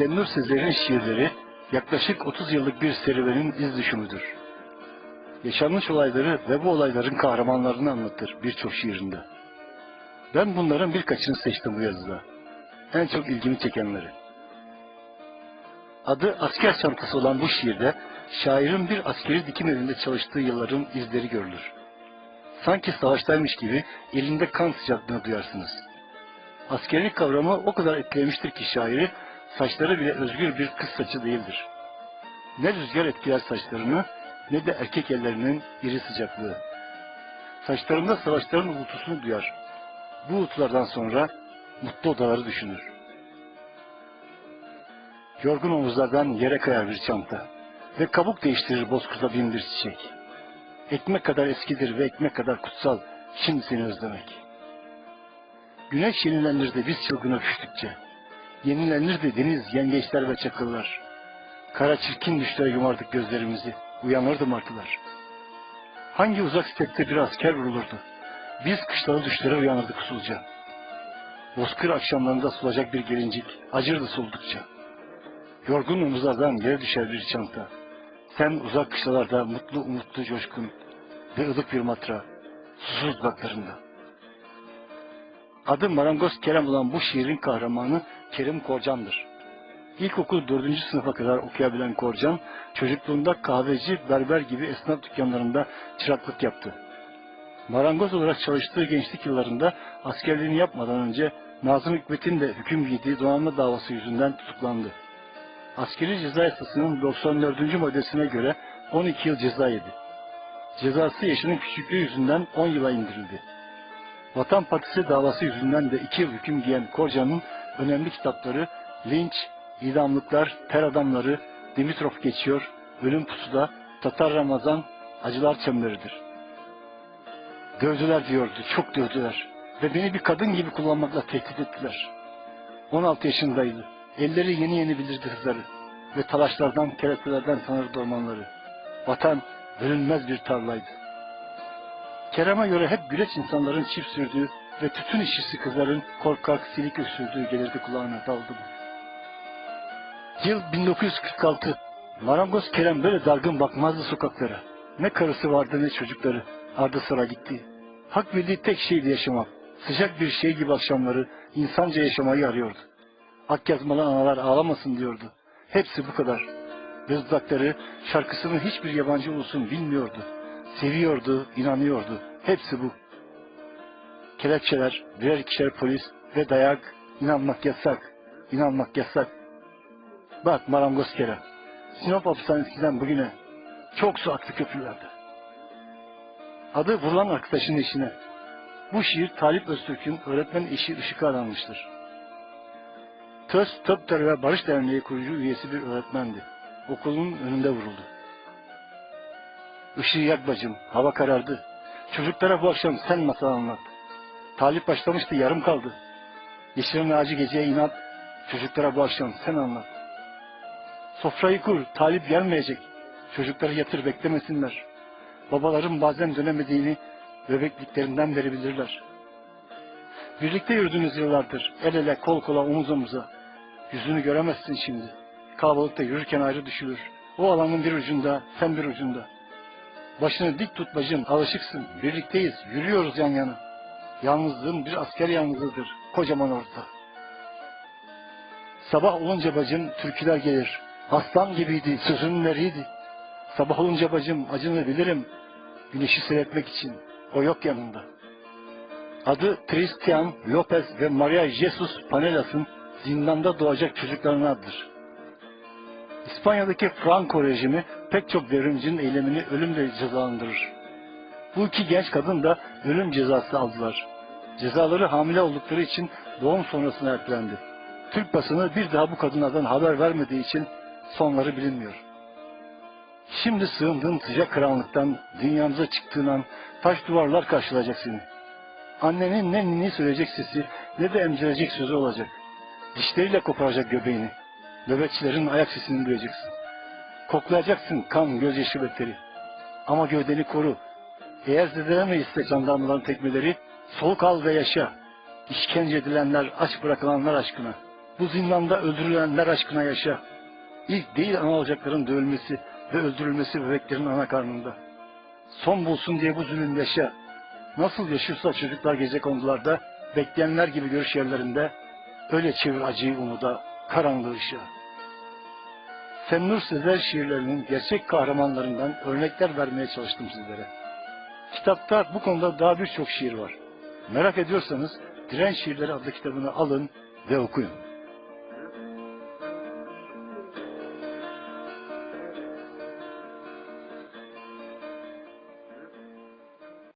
Temmür Sezer'in şiirleri yaklaşık 30 yıllık bir serüvenin iz düşümüdür. Yaşanmış olayları ve bu olayların kahramanlarını anlatır birçok şiirinde. Ben bunların birkaçını seçtim bu yazıda. En çok ilgimi çekenleri. Adı asker çantası olan bu şiirde şairin bir askeri dikim evinde çalıştığı yılların izleri görülür. Sanki savaştaymış gibi elinde kan sıcaklığını duyarsınız. Askerlik kavramı o kadar etkilemiştir ki şairi saçları bile özgür bir kız saçı değildir. Ne rüzgar etkiler saçlarını ne de erkek ellerinin iri sıcaklığı. Saçlarında savaşların uğultusunu duyar. Bu uğultulardan sonra mutlu odaları düşünür. Yorgun omuzlardan yere kayar bir çanta ve kabuk değiştirir bozkırda bin bir çiçek. Ekmek kadar eskidir ve ekmek kadar kutsal şimdi seni özlemek. Güneş yenilenirdi biz çılgın öpüştükçe. Yenilenirdi deniz, yengeçler ve çakıllar. Kara çirkin düşlere yumardık gözlerimizi. Uyanırdı martılar. Hangi uzak stepte bir asker vurulurdu. Biz kışlalı düşlere uyanırdık usulca. Bozkır akşamlarında sulacak bir gelincik acırdı soldukça. Yorgun omuzlardan yere düşer bir çanta. Sen uzak kışlalarda mutlu umutlu coşkun ve ılık bir matra susuz dudaklarında. Adı Marangoz Kerem olan bu şiirin kahramanı Kerim Korcan'dır. İlkokul dördüncü sınıfa kadar okuyabilen Korcan, çocukluğunda kahveci, berber gibi esnaf dükkanlarında çıraklık yaptı. Marangoz olarak çalıştığı gençlik yıllarında askerliğini yapmadan önce Nazım Hikmet'in de hüküm giydiği donanma davası yüzünden tutuklandı. Askeri ceza yasasının 94. maddesine göre 12 yıl ceza yedi. Cezası yaşının küçüklüğü yüzünden 10 yıla indirildi. Vatan Partisi davası yüzünden de 2 yıl hüküm giyen Korcan'ın önemli kitapları Linç, İdamlıklar, Ter Adamları, Dimitrov Geçiyor, Ölüm Pusuda, Tatar Ramazan, Acılar Çemleridir. Dövdüler diyordu, çok dövdüler. Ve beni bir kadın gibi kullanmakla tehdit ettiler. 16 yaşındaydı. Elleri yeni yeni bilirdi hızları. Ve talaşlardan, kerestelerden tanırdı ormanları. Vatan bölünmez bir tarlaydı. Kerem'e göre hep güleç insanların çift sürdüğü ve tütün işçisi kızların korkak, silik öksürdüğü gelirdi kulağına daldı bu. Yıl 1946. Marangoz Kerem böyle dargın bakmazdı sokaklara. Ne karısı vardı ne çocukları. Ardı sıra gitti. Hak bildiği tek şeydi yaşamak. Sıcak bir şey gibi akşamları insanca yaşamayı arıyordu. Ak yazmalı analar ağlamasın diyordu. Hepsi bu kadar. Ve dudakları şarkısını hiçbir yabancı ulusun bilmiyordu. Seviyordu, inanıyordu. Hepsi bu. Kelepçeler, birer ikişer polis ve dayak, inanmak yasak, inanmak yasak. Bak marangoz kere. Sinop hapishanesinden bugüne çok su aktı köprülerde. Adı vurulan arkadaşının eşine. Bu şiir Talip Öztürk'ün öğretmen eşi Işık'a adanmıştır. TÖS, Töpter ve Barış Derneği kurucu üyesi bir öğretmendi. Okulun önünde vuruldu. Işığı yak bacım, hava karardı. Çocuklara bu akşam sen masal anlat. Talip başlamıştı, yarım kaldı. Yeşilin ağacı geceye inat, çocuklara bu akşam sen anlat. Sofrayı kur, talip gelmeyecek. Çocukları yatır beklemesinler. Babaların bazen dönemediğini bebekliklerinden beri bilirler. Birlikte yürüdüğünüz yıllardır, el ele, kol kola, omuz omuza. Yüzünü göremezsin şimdi. Kalabalıkta yürürken ayrı düşülür. O alanın bir ucunda, sen bir ucunda. Başını dik tut bacım, alışıksın. Birlikteyiz, yürüyoruz yan yana. Yalnızlığın bir asker yalnızlığıdır, kocaman orta. Sabah olunca bacım türküler gelir. Aslan gibiydi, sözünün eriydi. Sabah olunca bacım acını bilirim. Güneşi seyretmek için. O yok yanında. Adı Christian Lopez ve Maria Jesus Panelas'ın zindanda doğacak çocukların adıdır. İspanya'daki Franco rejimi pek çok devrimcinin eylemini ölümle cezalandırır. Bu iki genç kadın da ölüm cezası aldılar. Cezaları hamile oldukları için doğum sonrasına ertelendi. Türk basını bir daha bu kadınlardan haber vermediği için sonları bilinmiyor. Şimdi sığındığın sıcak karanlıktan dünyamıza çıktığın an taş duvarlar karşılayacak seni. Annenin ne ninni söyleyecek sesi ne de emzirecek sözü olacak. Dişleriyle koparacak göbeğini. Nöbetçilerin ayak sesini duyacaksın. Koklayacaksın kan, gözyaşı beteri. Ama gövdeni koru. Eğer zedelemeyiz jandarmaların tekmeleri, soluk al ve yaşa. İşkence edilenler, aç bırakılanlar aşkına. Bu zindanda öldürülenler aşkına yaşa. İlk değil ana olacakların dövülmesi ve öldürülmesi bebeklerin ana karnında. Son bulsun diye bu zulüm yaşa. Nasıl yaşıyorsa çocuklar gece kondularda, bekleyenler gibi görüş yerlerinde, öyle çevir acıyı umuda, karanlığı ışığa. Sennur Sezer şiirlerinin gerçek kahramanlarından örnekler vermeye çalıştım sizlere. Kitapta bu konuda daha birçok şiir var. Merak ediyorsanız Direnç Şiirleri adlı kitabını alın ve okuyun.